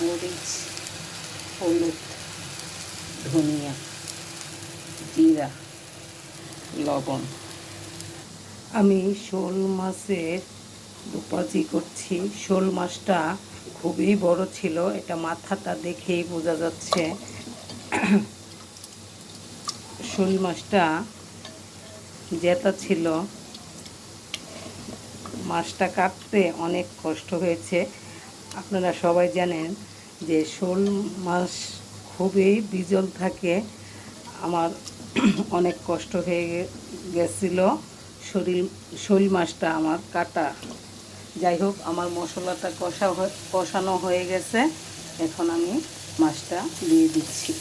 মরিচ, হলুদ, ধনিয়া, জিরা, লবণ। আমি শোল মাছের দুপাজি করছি। শোল মাছটা খুবই বড় ছিল, এটা মাথাটা দেখেই বোঝা যাচ্ছে। শোল মাছটা জেতা ছিল। মাছটা কাটতে অনেক কষ্ট হয়েছে। আপনারা সবাই জানেন যে শোল মাছ খুবই বিজল থাকে। আমার অনেক কষ্ট হয়ে গেছিল। শরীর শোল মাছটা আমার কাটা। যাই হোক, আমার মশলাটা কষা কষানো হয়ে গেছে। এখন আমি মাছটা দিয়ে দিচ্ছি।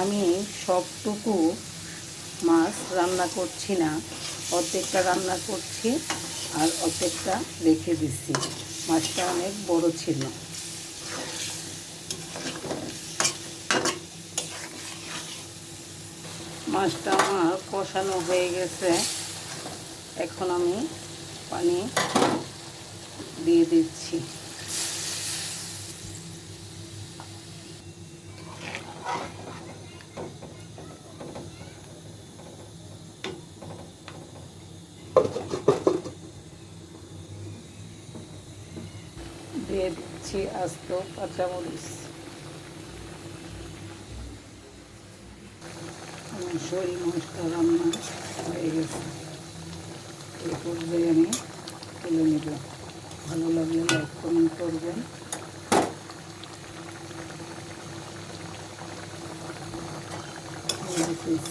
আমি সবটুকু রান্না করছি না, অর্ধেকটা রান্না করছি আর অর্ধেকটা রেখে দিচ্ছি মাছটা অনেক বড় ছিল। মাছটা আমার কষানো হয়ে গেছে। এখন আমি পানি দিয়ে দিচ্ছি। দিয়ে দিচ্ছি আস্ত কাঁচামরিচ। আমার শোল মাছটা রান্না হয়ে গেছে। এই পর্যায়ে আমি তুলে নিব। ভালো লাগলে লাইক, কমেন্ট করবেন। আল্লাহ হাফিজ